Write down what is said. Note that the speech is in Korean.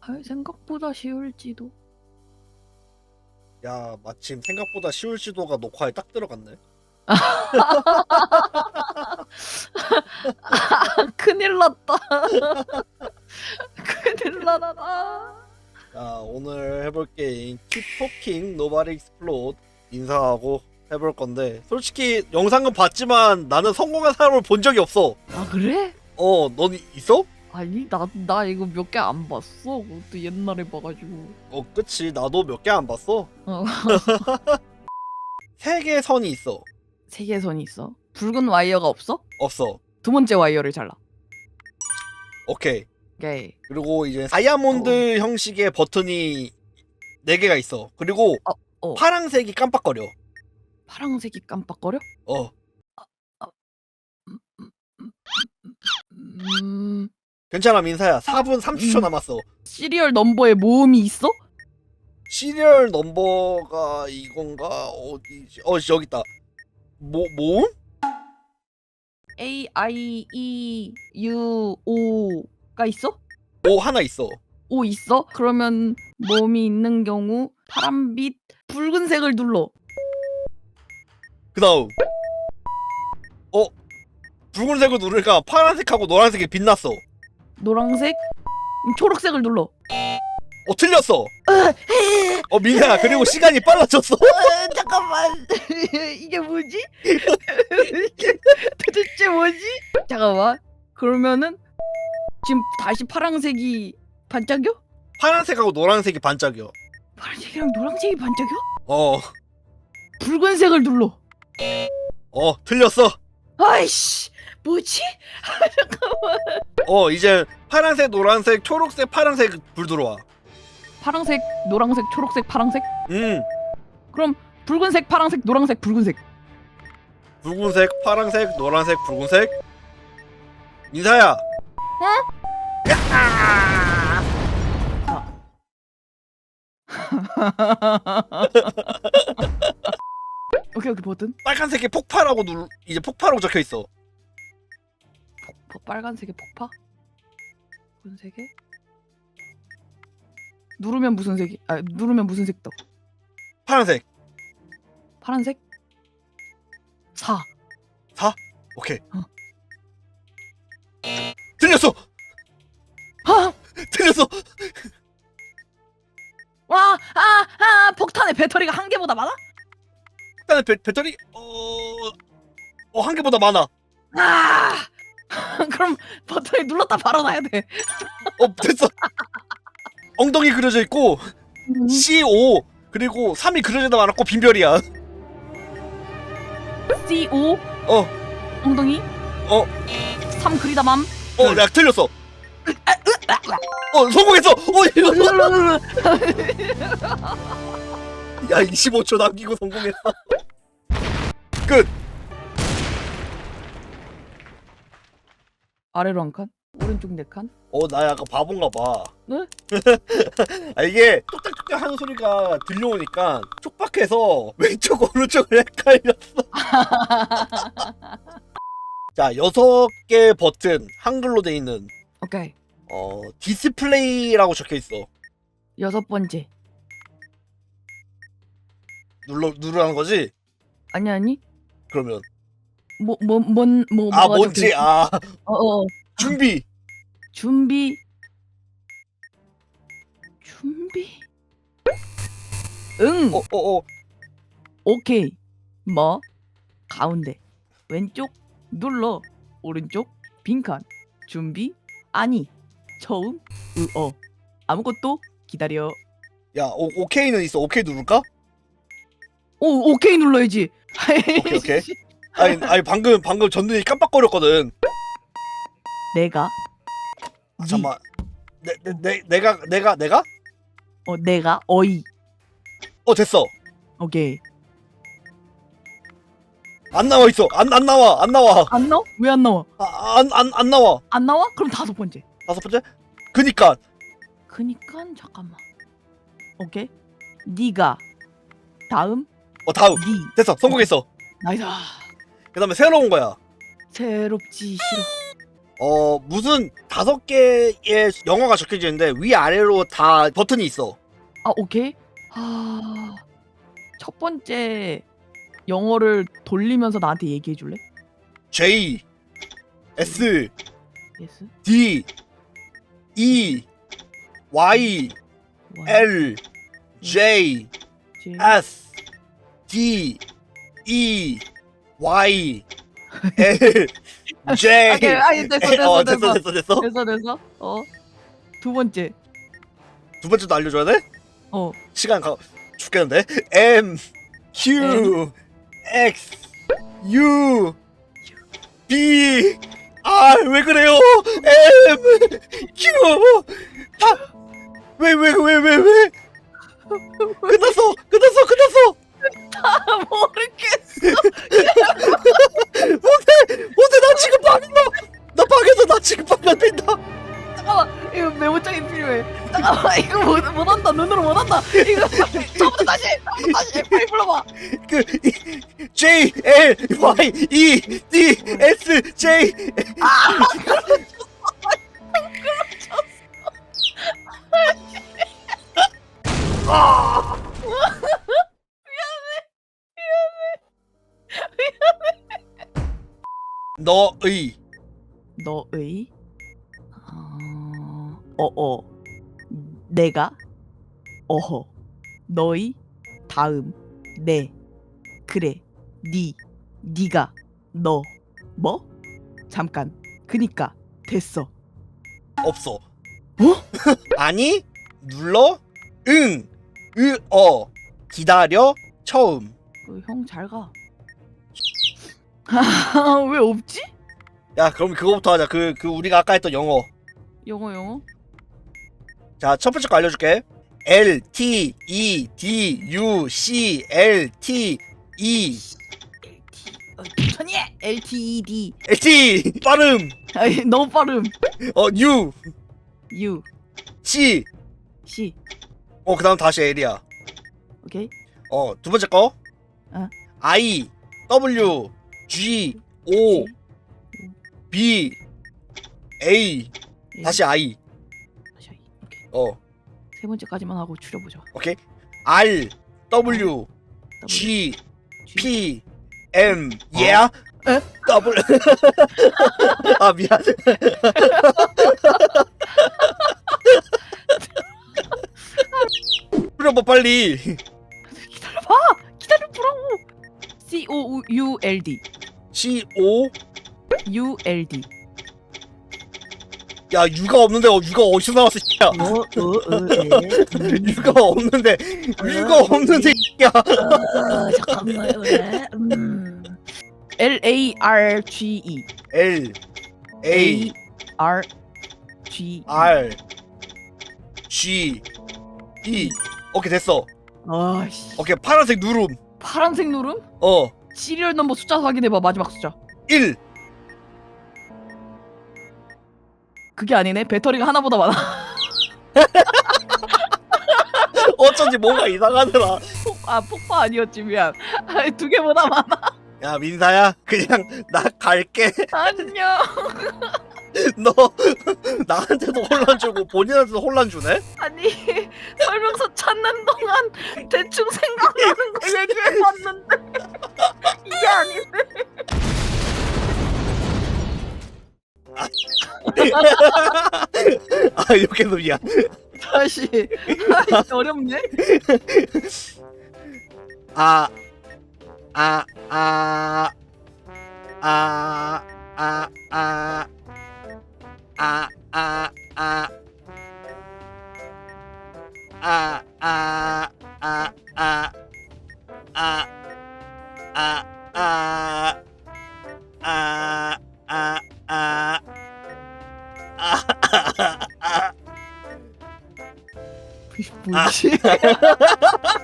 아, 생각보다 쉬울지도. 야 마침 생각보다 쉬울 지도가 녹화에 딱 들어갔네. 큰일 났다. 큰일 나다. 자 오늘 해볼 게임 Keep Talking Nobody Explode 인사하고 해볼 건데 솔직히 영상은 봤지만 나는 성공한 사람을 본 적이 없어. 아 그래? 어, 넌 있어? 아니 나 나 이거 몇 개 안 봤어. 그것도 옛날에 봐가지고. 어, 그치. 나도 몇 개 안 봤어. 어. 세개 선이 있어. 세계선이 있어. 붉은 와이어가 없어? 없어. 두 번째 와이어를 잘라. 오케이. 오케이. 그리고 이제 다이아몬드 형식의 버튼이 네 개가 있어. 그리고 어. 파랑색이 깜빡거려. 파랑색이 깜빡거려? 어. 괜찮아, 민사야. 4분 30초 음. 남았어. 시리얼 넘버에 모음이 있어? 시리얼 넘버가 이건가? 어디지? 어, 여기 있다. 모, 모음? A I E U O가 있어? 오, 하나 있어. O 있어? 그러면 모음이 있는 경우 파란빛 붉은색을 눌러. 그 다음. 어? 붉은색을 누르니까 파란색하고 노란색이 빛났어. 노란색, 음, 초록색을 눌러. 어, 틀렸어. 어, 민사야. 그리고 시간이 빨라졌어. 어, 잠깐만 이게 뭐지? 도대체 뭐지? 잠깐만 그러면은 지금 다시 파란색이 반짝여? 파란색하고 노란색이 반짝여. 파란색이랑 노란색이 반짝여? 어, 붉은색을 눌러 어, 틀렸어. 아이씨 뭐지? 어, 이제 파란색, 노란색, 초록색, 파란색 불 들어와. 파란색 노란색 초록색 파란색 음, 그럼 붉은색 파란색 노란색 붉은색 붉은색, 파란색, 노란색, 붉은색. 민사야. 오케이 오케이 버튼 빨간색이 폭파라고 누르, 이제 폭파라고 적혀 있어. 뭐, 빨간색의 폭파 붉은색에 누르면 무슨 색이 아 누르면 무슨 색 떠? 파란색. 파란색 4 오케이. 어. 틀렸어. 아! 틀렸어. 와! 아! 아! 폭탄의 배터리가 한 개보다 많아? 일단은 배, 배터리 어, 어, 한 개보다 많아. 아! 그럼 버튼을 눌렀다 바로 놔야 돼. 어, 됐어. 엉덩이 그려져 있고 C5 그리고 3이 그려져 많았고 빈별이야. C O 어, 엉덩이 어, 3 그리다 맘. 어, 나 틀렸어. 어, 성공했어. 어, 이거. 야, 25초 남기고 성공했어. 끝. 아래로 한 칸, 오른쪽 네 칸. 어, 나 약간 바본가 봐. 네? 아, 이게 뚝딱뚝딱 하는 소리가 들려오니까 촉박해서 왼쪽 오른쪽을 헷갈렸어. 자, 여섯 개 버튼 한글로 돼 있는 오케이. 어, 디스플레이라고 적혀 있어. 여섯 번째. 눌러 누르라는 거지? 아니 아니. 그러면 뭐뭐뭔뭐 아, 뭔지 아, 어, 어. 준비. 준비. 준비. 응. 어, 어, 어. 오케이. 뭐? 가운데. 왼쪽 눌러. 오른쪽 빈칸. 준비. 아니. 처음. 으어. 아무것도 기다려. 야, 오, 오케이는 있어. 오케이 누를까? 오, 오케이 눌러야지. 오케이, 오케이. 아니, 아니 방금 방금 전등이 깜빡거렸거든. 내가 아, 잠만. 내, 내, 내, 내가 내가 내가? 어 내가 어이. 어 됐어. 오케이. 안 나와 있어. 안 안 나와. 안 나와. 안 나와? 왜 안 나와? 아, 안 안 안 나와. 안 나와? 그럼 다섯 번째. 다섯 번째. 그니까 그니까 잠깐만. 오케이. 네가 다음 어 다음 네 됐어. 성공했어. 나이다. 그 다음에 새로운 거야. 새롭지 싫어. 어 무슨 다섯 개의 영어가 적혀져 있는데 위 아래로 다 버튼이 있어. 아 오케이. 아, 첫 번째 영어를 돌리면서 나한테 얘기해 줄래? J S 예스. D E Y L J S D E Y L J 오케이, 아니, 됐어, 됐어, 어, 됐어. 됐어 됐어 됐어 됐어. 어. 두 번째. 두 번째도 알려줘야 돼? 어. 시간 가 죽겠는데 M Q X U B R 왜 그래요 M Q 왜왜 왜 왜 왜 끝났어 아 모르겠어. 뭔데 나 지금 방인다 나 방에서 나 지금 방안 된다 잠깐만 이거 메모장이 필요해. 잠깐만 이거 못, 못한다 눈으로 못한다. 이거 처음부터 다시 처음부터 다시 빨리 불러봐. 그 이- J L Y E D S J 너의. 너의? 어... 어어. 내가? 어허. 너의 다음. 내 그래. 니. 니가. 너. 뭐? 잠깐. 그니까. 됐어. 없어. 아니 눌러. 응 으어. 기다려. 처음. 그형 잘가 왜 없지? 야 그럼 그거부터 하자. 그 그 우리가 아까 했던 영어. 영어 영어 자 첫 번째 거 알려줄게. L T E D U C L T E LT 어, 천천히 해 LTED L T 빠름. 아이 너무 빠름 어 U U C C 어 그다음 다시 L이야. 오케이 어 두 번째 거. 어. I W G O B A 예, 다시 I. 다시 오케이. 어. 세 번째까지만 하고 줄여보자 오케이. R W W, G G. P M. Yeah? 에? 더블 아 미안. 뿌려봐 빨리. 기다려봐! 기다려보라고! C O U L D. C O U L D. 야 유가 없는데 어, 유가 어디서 나왔어 야? 어, 유가 없는데 유가 없는데 야. 잠깐만요 음. L A R G E. L A R G R G E. 오케이 됐어. 아씨. 오케이 파란색 누름. 파란색 누름? 어 시리얼 넘버 숫자 확인해봐 마지막 숫자. 1 그게 아니네. 배터리가 하나보다 많아. 어쩐지 뭔가 이상하더라. 아 폭파 아니었지 미안. 두 개보다 많아. 야 민사야 그냥 나 갈게. 안녕. 너 나한테도 혼란 주고 본인한테도 혼란 주네? 아니 설명서 찾는 동안 대충 생각나는 거 얘기해봤는데 아 이렇게 놈이야 다시. 아, 어렵네. 아, 아, 아, 아, 你起